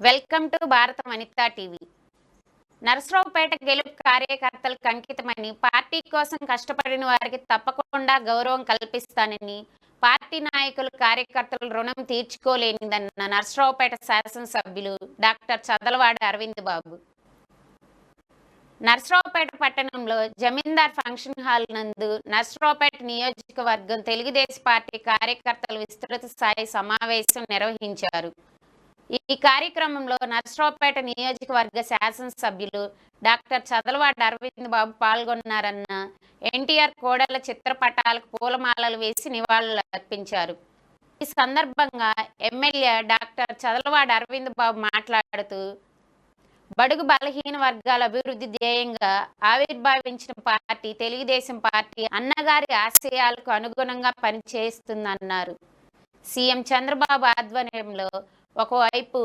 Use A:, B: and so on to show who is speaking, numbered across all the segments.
A: Welcome to భారత Vanitha TV. Narasaraopet గెలుపు కార్యకర్తలకు అంకితమని పార్టీ కోసం కష్టపడిన వారికి తప్పకుండా గౌరవం కల్పిస్తానని పార్టీ నాయకులు కార్యకర్తల రుణం తీర్చుకోలేనిదన్న నరసరావుపేట శాసనసభ్యులు డాక్టర్ చదలవాడ అరవింద్ బాబు. నర్సరావుపేట పట్టణంలో జమీందార్ ఫంక్షన్ హాల్ నందు నర్సరావుపేట నియోజకవర్గం తెలుగుదేశం పార్టీ కార్యకర్తలు విస్తృత స్థాయి సమావేశం నిర్వహించారు. ఈ కార్యక్రమంలో నర్సరావుపేట నియోజకవర్గ శాసనసభ్యులు డాక్టర్ చదలవాడ అరవింద్ బాబు పాల్గొన్నారన్న ఎన్టీఆర్ కోడల చిత్రపటాలకు పూలమాలలు వేసి నివాళులు అర్పించారు. ఈ సందర్భంగా ఎమ్మెల్యే డాక్టర్ చదలవాడ అరవింద్ బాబు మాట్లాడుతూ బడుగు బలహీన వర్గాల అభివృద్ధి ధ్యేయంగా ఆవిర్భావించిన పార్టీ తెలుగుదేశం పార్టీ అన్నగారి ఆశయాలకు అనుగుణంగా పనిచేస్తుందన్నారు. సీఎం చంద్రబాబు ఆధ్వర్యంలో ఒకవైపు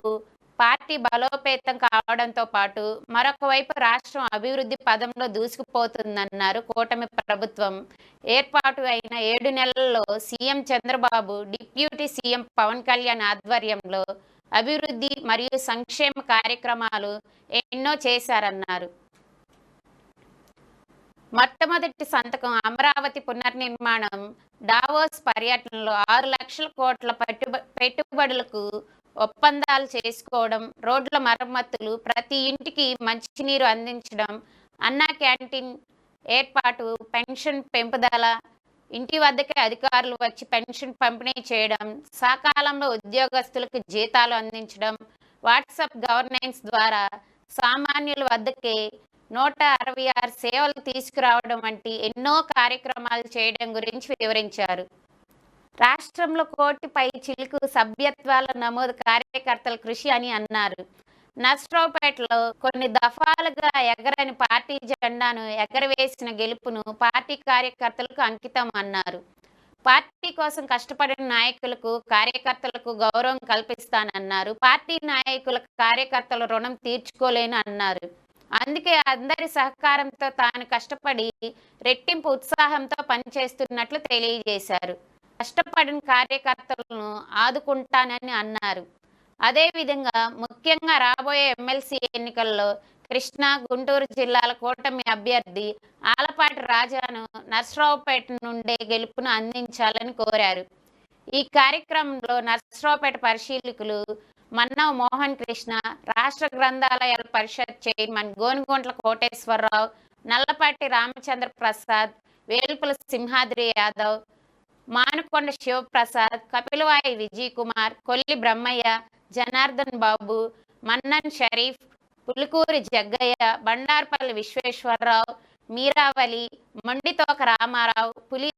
A: పార్టీ బలోపేతం కావడంతో పాటు మరొక వైపు రాష్ట్రం అభివృద్ధి పదంలో దూసుకుపోతుందన్నారు కూటమి ప్రభుత్వం. ఏర్పాటు అయిన ఏడు నెలల్లో CM Chandrababu deputy CM Pawan Kalyan ఆధ్వర్యంలో అభివృద్ధి మరియు సంక్షేమ కార్యక్రమాలు ఎన్నో చేశారన్నారు. మొట్టమొదటి సంతకం అమరావతి పునర్నిర్మాణం డావోస్ పర్యటనలో ఆరు లక్షల కోట్ల పెట్టుబ పెట్టుబడులకు ఒప్పందాలు చేసుకోవడం రోడ్ల మరమ్మతులు ప్రతి ఇంటికి మంచినీరు అందించడం అన్నా క్యాంటీన్ ఏర్పాటు పెన్షన్ పెంపుదల ఇంటి వద్దకే అధికారులు వచ్చి పెన్షన్ పంపిణీ చేయడం సకాలంలో ఉద్యోగస్తులకు జీతాలు అందించడం వాట్సాప్ గవర్నెన్స్ ద్వారా సామాన్యుల వద్దకే నూట అరవై ఆరు సేవలు తీసుకురావడం వంటి ఎన్నో కార్యక్రమాలు చేయడం గురించి వివరించారు. రాష్ట్రంలో కోటి పై చిలుకు సభ్యత్వాల నమోదు కార్యకర్తల కృషి అని అన్నారు. నర్సరావుపేటలో కొన్ని దఫాలుగా ఎగరని పార్టీ జెండాను ఎగరవేసిన గెలుపును పార్టీ కార్యకర్తలకు అంకితం అన్నారు. పార్టీ కోసం కష్టపడిన నాయకులకు కార్యకర్తలకు గౌరవం కల్పిస్తానన్నారు. పార్టీ నాయకుల కార్యకర్తల రుణం తీర్చుకోలేను అన్నారు. అందుకే అందరి సహకారంతో తాను కష్టపడి రెట్టింపు ఉత్సాహంతో పనిచేస్తున్నట్లు తెలియజేశారు. కష్టపడిన కార్యకర్తలను ఆదుకుంటానని అన్నారు. అదేవిధంగా ముఖ్యంగా రాబోయే ఎమ్మెల్సీ ఎన్నికల్లో కృష్ణా గుంటూరు జిల్లాల కూటమి అభ్యర్థి ఆలపాటి రాజాను నర్సరావుపేట నుండే గెలుపును అందించాలని కోరారు. ఈ కార్యక్రమంలో నర్సరావుపేట పరిశీలకులు మన్నవ మోహన్ కృష్ణ రాష్ట్ర గ్రంథాలయాల పరిషత్ చైర్మన్ గోనుగుంట్ల కోటేశ్వరరావు నల్లపాటి రామచంద్ర ప్రసాద్ వేల్పుల సింహాద్రి యాదవ్ మానుకొండ శివప్రసాద్ కపిలవాయి విజయ్ కుమార్ కొల్లి బ్రహ్మయ్య జనార్దన్ బాబు మన్నన్ షరీఫ్ పులికూరి జగ్గయ్య బండార్పల్లి విశ్వేశ్వరరావు మీరావలి మొండితోక రామారావు పులి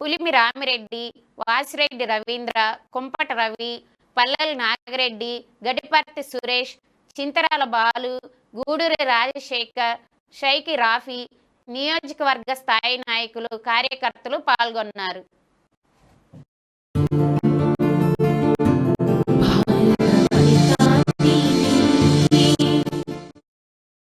A: పులిమి రామిరెడ్డి వాసిరెడ్డి రవీంద్ర కుంపట రవి పల్లెల నాగిరెడ్డి గడిపర్తి సురేష్ చింతరాల బాలు గూడూరి రాజశేఖర్ షైకి రాఫీ నియోజకవర్గ స్థాయి నాయకులు కార్యకర్తలు పాల్గొన్నారు. Thank you.